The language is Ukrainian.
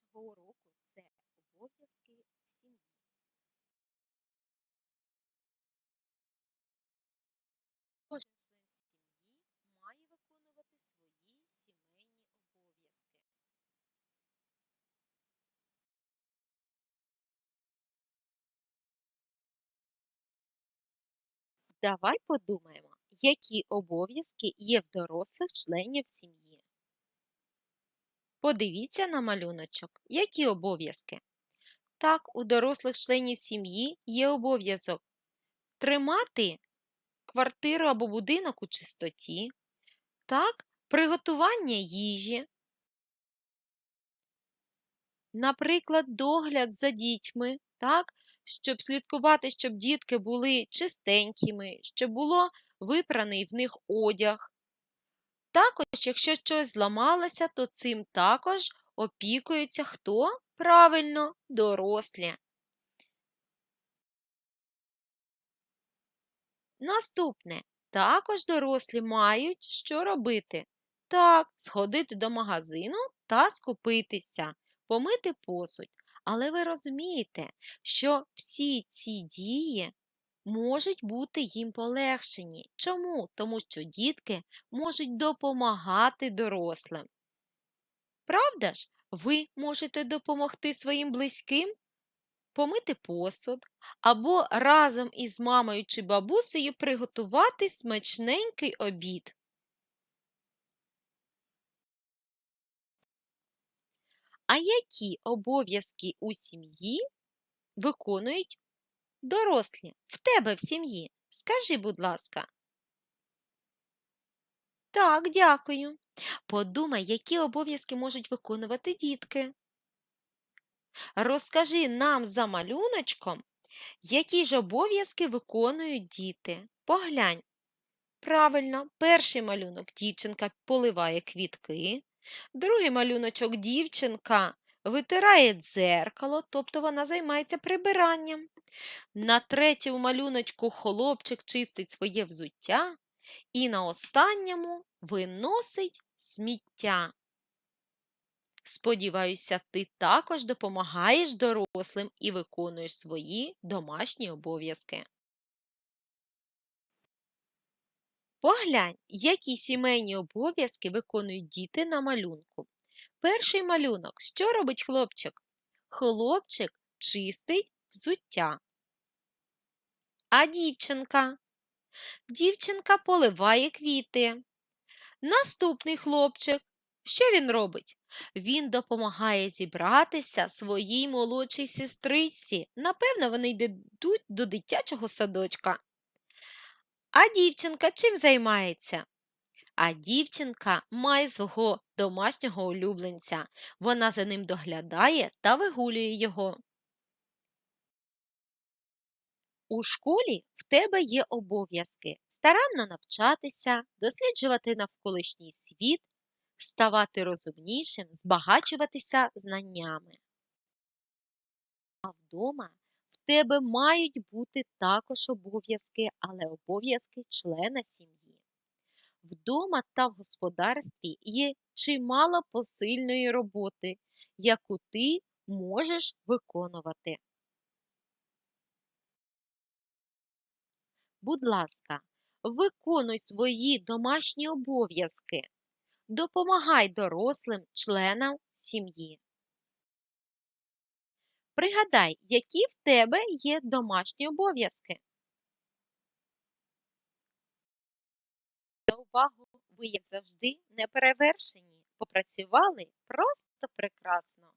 нашого уроку це обов'язки в сім'ї. Кожен член сім'ї має виконувати свої сімейні обов'язки. Давай подумаємо, які обов'язки є в дорослих членів сім'ї. Подивіться на малюночок. Які обов'язки? Так, у дорослих членів сім'ї є обов'язок тримати квартиру або будинок у чистоті, так, приготування їжі, наприклад, догляд за дітьми, так, щоб слідкувати, щоб дітки були чистенькими, щоб було випраний в них одяг. Також, якщо щось зламалося, то цим також опікується хто? Правильно, дорослі. Наступне. Також дорослі мають що робити? Так, сходити до магазину та скупитися, помити посуд. Але ви розумієте, що всі ці дії можуть бути їм полегшені. Чому? Тому що дітки можуть допомагати дорослим. Правда ж, ви можете допомогти своїм близьким помити посуд або разом із мамою чи бабусею приготувати смачненький обід. А які обов'язки у сім'ї виконують дорослі в тебе в сім'ї? Скажи, будь ласка. Так, дякую. Подумай, які обов'язки можуть виконувати дітки. Розкажи нам за малюночком, які ж обов'язки виконують діти. Поглянь. Правильно, перший малюнок дівчинка поливає квітки, другий малюночок дівчинка витирає дзеркало, тобто вона займається прибиранням. На третьому малюночку хлопчик чистить своє взуття і на останньому виносить сміття. Сподіваюся, ти також допомагаєш дорослим і виконуєш свої домашні обов'язки. Поглянь, які сімейні обов'язки виконують діти на малюнку. Перший малюнок. Що робить хлопчик? Хлопчик чистить взуття. А дівчинка? Дівчинка поливає квіти. Наступний хлопчик. Що він робить? Він допомагає зібратися своїй молодшій сестриці. Напевно, вони йдуть до дитячого садочка. А дівчинка чим займається? А дівчинка має свого домашнього улюбленця. Вона за ним доглядає та вигулює його. У школі в тебе є обов'язки старанно навчатися, досліджувати навколишній світ, ставати розумнішим, збагачуватися знаннями. А вдома в тебе мають бути також обов'язки, але обов'язки члена сім'ї. Вдома та в господарстві є чимало посильної роботи, яку ти можеш виконувати. Будь ласка, виконуй свої домашні обов'язки. Допомагай дорослим членам сім'ї. Пригадай, які в тебе є домашні обов'язки. За увагу ви, як завжди, не перевершені. Попрацювали просто прекрасно.